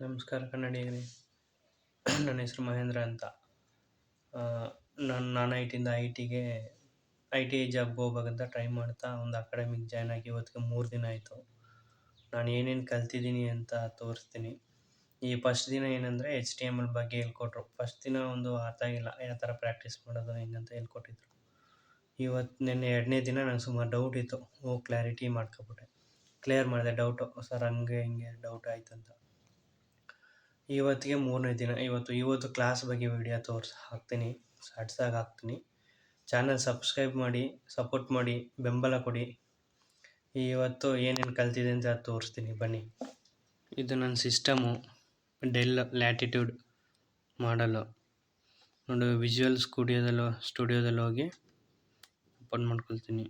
ನಮಸ್ಕಾರ ಕನ್ನಡಿಗರೇ. ನನ್ನ ಹೆಸರು ಮಹೇಂದ್ರ ಅಂತ. ನಾನು ನಾನು ಐ ಟಿಯಿಂದ ಐ ಟಿಗೆ ಐ ಟಿ ಜಾಬ್ಗೆ ಹೋಗ್ಬೇಕಂತ ಟ್ರೈ ಮಾಡ್ತಾ ಒಂದು ಅಕಾಡೆಮಿಗೆ ಜಾಯ್ನ್ ಆಗಿ ಇವತ್ತಿಗೆ ಮೂರು ದಿನ ಆಯಿತು. ನಾನು ಏನೇನು ಕಲ್ತಿದ್ದೀನಿ ಅಂತ ತೋರಿಸ್ತೀನಿ. ಈ ಫಸ್ಟ್ ದಿನ ಏನಂದರೆ ಎಚ್ ಟಿ ಎಂ ಎಲ್ ಬಗ್ಗೆ ಹೇಳ್ಕೊಟ್ರು. ಫಸ್ಟ್ ದಿನ ಒಂದು ಅರ್ಥ ಆಗಿಲ್ಲ ಯಾವ ಥರ ಪ್ರಾಕ್ಟೀಸ್ ಮಾಡೋದು ಹೆಂಗಂತ ಹೇಳ್ಕೊಟ್ಟಿದ್ರು. ಇವತ್ತು ನಿನ್ನೆ ಎರಡನೇ ದಿನ ನಂಗೆ ಸುಮಾರು ಡೌಟ್ ಇತ್ತು. ಓ ಕ್ಲಾರಿಟಿ ಮಾಡ್ಕೊಬಿಟ್ಟೆ. ಕ್ಲಿಯರ್ ಮಾಡಿದೆ ಡೌಟು ಸರ್ ಹಂಗೆ ಹಿಂಗೆ ಡೌಟ್ ಆಯ್ತು ಅಂತ ಇವತ್ತಿಗೆ ಮೂರನೇ ದಿನ. ಇವತ್ತು ಇವತ್ತು ಕ್ಲಾಸ್ ಬಗ್ಗೆ ವಿಡಿಯೋ ತೋರಿಸಿ, ಹಾಕ್ತೀನಿ. ಶಾರ್ಟ್ಸಾಗಿ ಹಾಕ್ತೀನಿ. ಚಾನಲ್ ಸಬ್ಸ್ಕ್ರೈಬ್ ಮಾಡಿ ಸಪೋರ್ಟ್ ಮಾಡಿ, ಬೆಂಬಲ ಕೊಡಿ. ಇವತ್ತು ಏನೇನು ಕಲ್ತಿದೆ ಅಂತ ತೋರಿಸ್ತೀನಿ. ಬನ್ನಿ. ಇದು ನನ್ನ ಸಿಸ್ಟಮು ಡೆಲ್ ಲ್ಯಾಟಿಟ್ಯೂಡ್ ಮಾಡಲು ನೋಡು ವಿಜುವಲ್ ಸ್ಟುಡಿಯೋದಲ್ಲಿ ಸ್ಟುಡಿಯೋದಲ್ಲಿ ಹೋಗಿ ಓಪನ್ ಮಾಡ್ಕೊಳ್ತೀನಿ.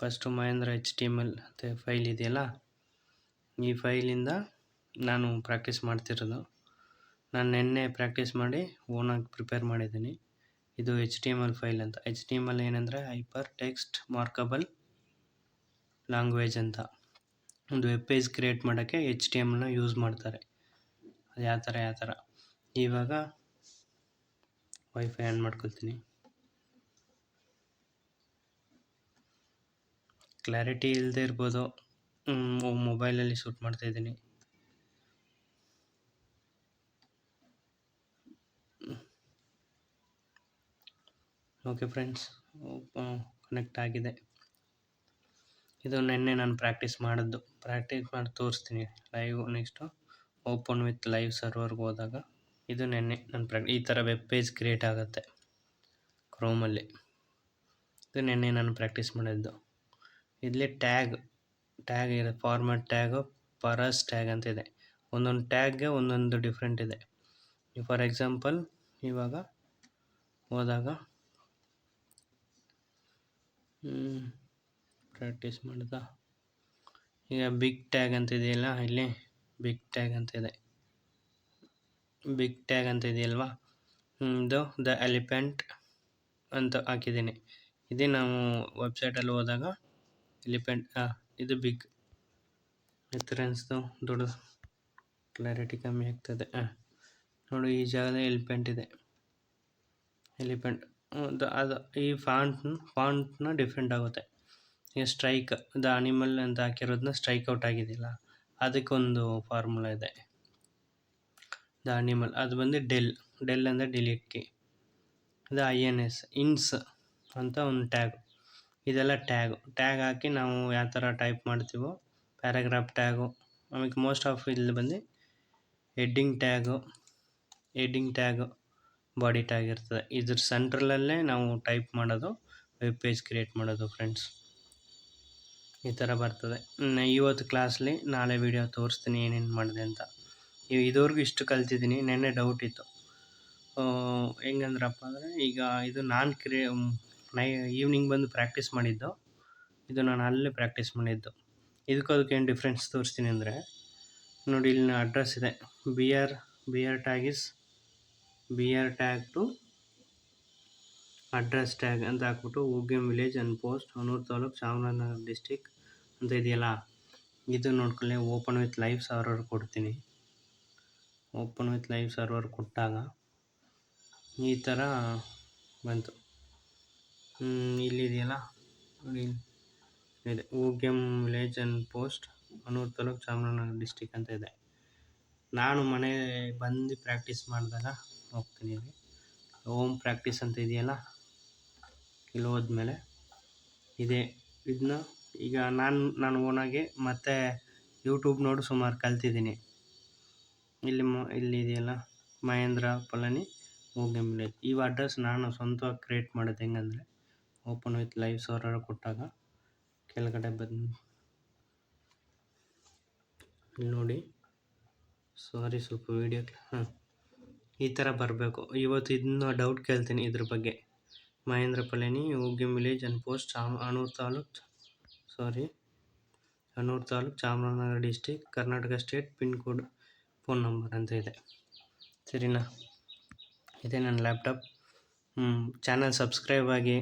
First Mahendra H T M L file ಇದೆಯಲ್ಲ? ಈ ಫೈಲಿಂದ ನಾನು ಪ್ರಾಕ್ಟೀಸ್ ಮಾಡ್ತಿರೋದು. ನಾನು ನಿನ್ನೆ ಪ್ರಾಕ್ಟೀಸ್ ಮಾಡಿ ಓನಾಗಿ ಪ್ರಿಪೇರ್ ಮಾಡಿದ್ದೀನಿ. ಇದು H T M L file ಅಂತ. ಎಚ್ ಟಿ ಎಂ ಎಲ್ ಏನಂದರೆ ಹೈಪರ್ ಟೆಕ್ಸ್ಟ್ ಮಾರ್ಕಬಲ್ ಲ್ಯಾಂಗ್ವೇಜ್ ಅಂತ. ಒಂದು ವೆಬ್ ಪೇಜ್ ಕ್ರಿಯೇಟ್ ಮಾಡೋಕ್ಕೆ ಎಚ್ ಟಿ ಎಮ್ನ ಯೂಸ್ ಮಾಡ್ತಾರೆ. ಅದು ಯಾವ ಥರ ಯಾವ ಥರ. ಇವಾಗ ವೈಫೈ ಆನ್ ಮಾಡ್ಕೊಳ್ತೀನಿ. ಕ್ಲಾರಿಟಿ ಇಲ್ಲದೆ ಇರ್ಬೋದು. ಮೊಬೈಲಲ್ಲಿ ಶೂಟ್ ಮಾಡ್ತಾ ಇದ್ದೀನಿ. ಓಕೆ ಫ್ರೆಂಡ್ಸ್ ಕನೆಕ್ಟ್ ಆಗಿದೆ. ಇದು ನಿನ್ನೆ ನಾನು ಪ್ರಾಕ್ಟೀಸ್ ಮಾಡಿದ್ದು. ಪ್ರಾಕ್ಟೀಸ್ ಮಾಡಿ ತೋರಿಸ್ತೀನಿ live next open with live ಸರ್ವರ್ಗೆ ಹೋದಾಗ. ಇದು ನೆನ್ನೆ ನನ್ನ ಪ್ರಾಕ್ಟಿ ಈ ಥರ ವೆಬ್ ಪೇಜ್ ಕ್ರಿಯೇಟ್ ಆಗುತ್ತೆ ಕ್ರೋಮಲ್ಲಿ ಇದು ನಿನ್ನೆ ನಾನು ಪ್ರಾಕ್ಟೀಸ್ ಮಾಡಿದ್ದು. ಇಲ್ಲಿ ಟ್ಯಾಗ್ ಟ್ಯಾಗ್ ಇದೆ ಫಾರ್ಮ್ಯಾಟ್ ಟ್ಯಾಗು ಪರಸ್ ಟ್ಯಾಗ್ ಅಂತ ಇದೆ. ಒಂದೊಂದು ಟ್ಯಾಗ್ಗೆ ಒಂದೊಂದು ಡಿಫ್ರೆಂಟ್ ಇದೆ. ಫಾರ್ ಎಕ್ಸಾಂಪಲ್ ಇವಾಗ ಹೋದಾಗ ಪ್ರಾಕ್ಟೀಸ್ ಮಾಡಿದ. ಈಗ ಬಿಗ್ ಟ್ಯಾಗ್ ಅಂತ ಇದೆಯಲ್ಲ, ಇಲ್ಲಿ ಬಿಗ್ ಟ್ಯಾಗ್ ಅಂತ ಇದೆ. ಬಿಗ್ ಟ್ಯಾಗ್ ಅಂತ ಇದೆಯಲ್ವಾ? ಇದು ದ ಎಲಿಫೆಂಟ್ ಅಂತ ಹಾಕಿದ್ದೀನಿ. ಇದೇ ನಾವು ವೆಬ್ಸೈಟಲ್ಲಿ ಹೋದಾಗ ಎಲಿಫೆಂಟ್ ಇದು ಬಿಗ್. ರೆಫರೆನ್ಸ್ದು ದೊಡ್ಡ ಕ್ಲಾರಿಟಿ ಕಮ್ಮಿ ಆಗ್ತದೆ. ನೋಡಿ, ಈ ಜಾಗದಲ್ಲಿ ಎಲಿಫೆಂಟ್ ಇದೆ. ಎಲಿಫೆಂಟ್ ಅದು ಈ ಫಾಂಟ್ ಫಾಂಟ್ನ ಡಿಫ್ರೆಂಟ್ ಆಗುತ್ತೆ. ಈಗ ಸ್ಟ್ರೈಕ್ ದ ಅನಿಮಲ್ ಅಂತ ಹಾಕಿರೋದನ್ನ ಸ್ಟ್ರೈಕ್ ಔಟ್ ಆಗಿದೆಯಲ್ಲ ಅದಕ್ಕೊಂದು ಫಾರ್ಮುಲಾ ಇದೆ. ದ ಅನಿಮಲ್ ಅದು ಬಂದು ಡೆಲ್ ಡೆಲ್ ಅಂದರೆ delete key the I N S ins ಅಂತ ಒಂದು ಟ್ಯಾಗ್ ಇದೆಲ್ಲ ಟ್ಯಾಗು, ಟ್ಯಾಗ್ ಹಾಕಿ ನಾವು ಯಾವ ಥರ ಟೈಪ್ ಮಾಡ್ತೀವೋ ಪ್ಯಾರಾಗ್ರಾಫ್ ಟ್ಯಾಗು ಆಮೇಲೆ ಮೋಸ್ಟ್ ಆಫ್ ಇಲ್ಲಿ ಬಂದು heading tag heading tag, body tag ಇರ್ತದೆ. ಇದ್ರ ಸೆಂಟ್ರಲಲ್ಲೇ ನಾವು ಟೈಪ್ ಮಾಡೋದು, ವೆಬ್ ಪೇಜ್ ಕ್ರಿಯೇಟ್ ಮಾಡೋದು ಫ್ರೆಂಡ್ಸ್. ಈ ಥರ ಬರ್ತದೆ. ಇವತ್ತು ಕ್ಲಾಸ್ಲಿ ನಾಳೆ ವಿಡಿಯೋ ತೋರಿಸ್ತೀನಿ ಏನೇನು ಮಾಡಿದೆ ಅಂತ. ಇದುವರೆಗೂ ಇಷ್ಟು ಕಲ್ತಿದ್ದೀನಿ, ನೆನ್ನೆ ಡೌಟ್ ಇತ್ತು. ಹೆಂಗಂದ್ರಪ್ಪ ಅಂದರೆ ಈಗ ಇದು ನಾನು ಕ್ರಿಯೇ ನೈ ಈವ್ನಿಂಗ್ ಬಂದು ಪ್ರಾಕ್ಟೀಸ್ ಮಾಡಿದ್ದು. ಇದು ನಾನು ಅಲ್ಲೇ ಪ್ರಾಕ್ಟೀಸ್ ಮಾಡಿದ್ದು. ಇದಕ್ಕೂ ಅದಕ್ಕೇನು ಡಿಫ್ರೆನ್ಸ್ ತೋರಿಸ್ತೀನಿ ಅಂದರೆ, ನೋಡಿ ಇಲ್ಲಿನ ಅಡ್ರೆಸ್ ಇದೆ. B R B R tag is B R tag to address tag ಅಂತ ಹಾಕ್ಬಿಟ್ಟು Ugyam village and post Hanur taluk, Chamarajanagar district ಅಂತ ಇದೆಯಲ್ಲ, ಇದು ನೋಡ್ಕೊಳ್ಳಿ. ಓಪನ್ ವಿತ್ ಲೈವ್ ಸರ್ವರ್ ಕೊಡ್ತೀನಿ. ಓಪನ್ ವಿತ್ ಲೈವ್ ಸರ್ವರ್ ಕೊಟ್ಟಾಗ ಈ ಥರ ಬಂತು. ಇಲ್ಲಿದೆಯಲ್ಲ ನೋಡಿ. ಇದೆ. Ugyam village and post, Hanur taluk Chamarajanagar district ಅಂತ ಇದೆ. ನಾನು ಮನೆ ಬಂದು ಪ್ರಾಕ್ಟೀಸ್ ಮಾಡಿದಾಗ ಹೋಗ್ತೀನಿ ಇಲ್ಲಿ. ಓಮ್ ಪ್ರಾಕ್ಟೀಸ್ ಅಂತ ಇದೆಯಲ್ಲ? ಇಲ್ಲಿ ಹೋದ್ಮೇಲೆ ಇದೆ. ಇದನ್ನ ಈಗ ನಾನು ನಾನು ಓನಾಗಿ ಮತ್ತು ಯೂಟ್ಯೂಬ್ ನೋಡಿ ಸುಮಾರು ಕಲ್ತಿದ್ದೀನಿ. ಇಲ್ಲಿ ಮ, ಇಲ್ಲಿ ಇದೆಯಲ್ಲ? ಮಹೇಂದ್ರ ಪಲನಿ ಹೋಗಿ ವಿಲೇಜ್ ಇವು ಅಡ್ರೆಸ್ ನಾನು ಸ್ವಂತವಾಗಿ ಕ್ರಿಯೇಟ್ ಮಾಡೋದು ಹೆಂಗಂದರೆ ಓಪನ್ ವಿತ್ ಲೈವ್ ಸರ್ವರ್ ಕೊಟ್ಟಾಗ ಕೆಳಗಡೆ ಬಂದು ನೋಡಿ. ಸಾರಿ ಸ್ವಲ್ಪ ವೀಡಿಯೋ ಹಾಂ. ಈ ಥರ ಬರಬೇಕು. ಇವತ್ತು ಇದನ್ನ ಡೌಟ್ ಕೇಳ್ತೀನಿ ಇದ್ರ ಬಗ್ಗೆ. Mahendra Palani Ugyam village and post Cham Hanur taluk sorry Hanur taluk, Chamarajanagar district Karnataka state pin code phone number ಅಂತ ಇದೆ. ಸರಿನಾ? ಇದೇ ನನ್ನ ಲ್ಯಾಪ್ಟಾಪ್ ಚಾನಲ್ ಸಬ್ಸ್ಕ್ರೈಬ್ ಆಗಿ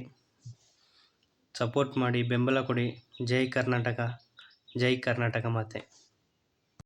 ಸಪೋರ್ಟ್ ಮಾಡಿ ಬೆಂಬಲ ಕೊಡಿ. ಜೈ ಕರ್ನಾಟಕ. ಜೈ ಕರ್ನಾಟಕ ಮಾತೆ.